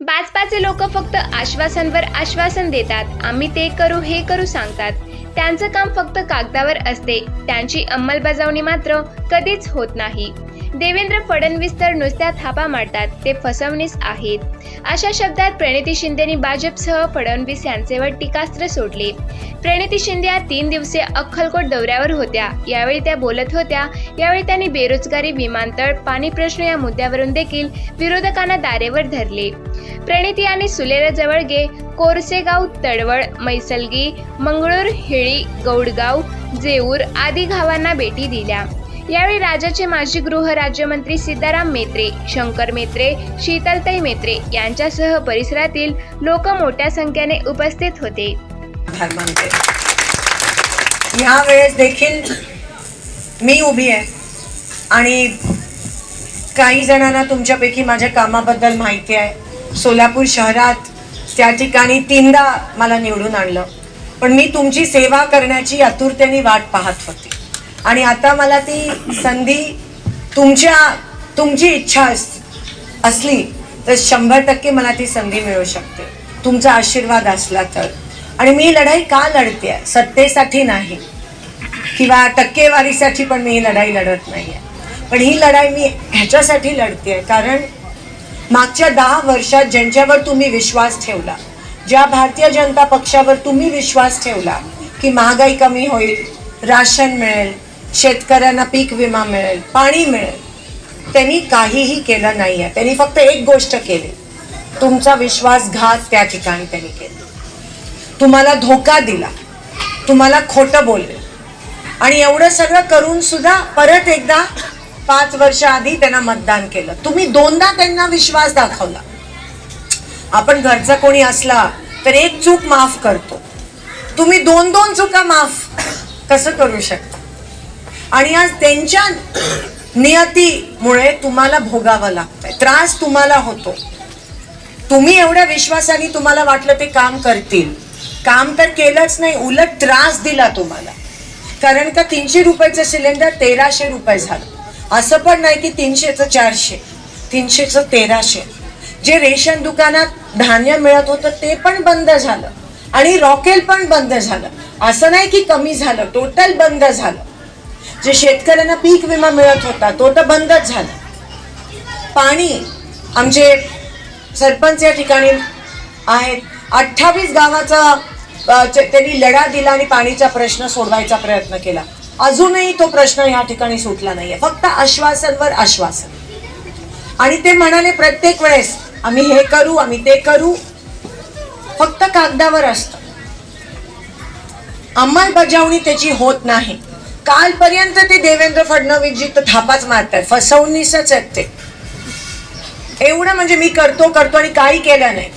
भाजपाचे लोक फक्त आश्वासनवर आश्वासन देतात. आम्ही ते करू हे करू सांगतात. त्यांचं काम फक्त कागदावर असते. त्यांची अंमलबजावणी मात्र कधीच होत नाही. देवेंद्र फडणवीस तर नुसत्या थापा मारतात ते फसवणीस आहेत. अशा शब्दात प्रणिती शिंदेनी भाजपसह फडणवीस यांचेवर टीकास्त्र सोडले. प्रणिती शिंदे या तीन दिवसे अक्कलकोट दौऱ्यावर होत्या. यावेळी त्या बोलत होत्या यावेळी त्यांनी बेरोजगारी विमानतळ पाणी प्रश्न या मुद्द्यावरून देखील विरोधकांना दारेवर धरले. प्रणिती यांनी सुलेरा जवळगे कोरसेगाव तडवळ मैसलगी मंगळूर हिळी गौडगाव जेऊर आदी गावांना भेटी दिल्या. यावेळी राज्याचे माजी गृह राज्यमंत्री सीताराम मेत्रे शंकर मेत्रे शीतलताई मेत्रे यांच्यासह परिसरातील लोक मोठ्या संख्येने उपस्थित होते. आभार ह्या वेळेस देखील मी उभी आहे आणि काही जणांना तुमच्यापैकी माझ्या कामाबद्दल माहिती आहे. सोलापूर शहरात त्या ठिकाणी तीनदा मला निवडून आणलं. पण मी तुमची सेवा करण्याची आतुरतेने वाट पाहत होती. आणि आता मला ती संधी तुमच्या तुमची इच्छा अस असली तर शंभर टक्के मला ती संधी मिळू शकते. तुमचा आशीर्वाद असला तर. आणि मी लढाई का लढते? आहे सत्तेसाठी नाही. किंवा टक्केवारीसाठी पण मी ही लढाई लढत नाही आहे पण ही लढाई मी ह्याच्यासाठी लढते आहे. कारण मागच्या दहा वर्षात ज्यांच्यावर तुम्ही विश्वास ठेवला ज्या भारतीय जनता पक्षावर तुम्ही विश्वास ठेवला की महागाई कमी होईल राशन मिळेल शेतकऱ्यांना पीक विमा मिळेल पाणी मिळेल. त्यांनी काहीही केलं नाही आहे त्यांनी फक्त एक गोष्ट केली. तुमचा विश्वासघात त्या ठिकाणी त्यांनी केला. तुम्हाला धोका दिला. तुम्हाला खोटं बोलले. आणि एवढं सगळं करून सुद्धा परत एकदा पाच वर्ष आधी त्यांना मतदान केलं. तुम्ही दोनदा त्यांना विश्वास दाखवला. आपण घरचा कोणी असला तर एक चूक माफ करतो. तुम्ही दोन दोन चुका माफ कसं करू शकता? आणि आज त्यांच्या नियतीमुळे तुम्हाला भोगावं लागतंय. त्रास तुम्हाला होतो. तुम्ही एवढ्या विश्वासाने तुम्हाला वाटलं ते काम करतील. काम तर केलंच नाही उलट त्रास दिला तुम्हाला. कारण का तीनशे रुपयाचं सिलेंडर तेराशे रुपये झालं. असं पण नाही की तीनशेचं चारशे तीनशेचं तेराशे. जे रेशन दुकानात धान्य मिळत होतं ते पण बंद झालं. आणि रॉकेल पण बंद झालं. असं नाही की कमी झालं टोटल बंद झालं. जे शेतकऱ्यांना पीक विमा मिळत होता तो तर बंदच झाला. पाणी आमचे सरपंच या ठिकाणी आहेत. अठ्ठावीस गावाचा त्यांनी लढा दिला आणि पाणीचा प्रश्न सोडवायचा प्रयत्न केला. अजूनही तो प्रश्न या ठिकाणी सुटला नाहीये. फक्त आश्वासनवर आश्वासन. आणि ते म्हणाले प्रत्येक वेळेस आम्ही हे करू आम्ही ते करू. फक्त कागदावर असतं. अंमलबजावणी त्याची होत नाही. कालपर्यंत ते देवेंद्र फडणवीसजी तर थापाच मारतात फसवणीसच आहेत ते. एवढं म्हणजे मी करतो करतो आणि काही केलं नाही.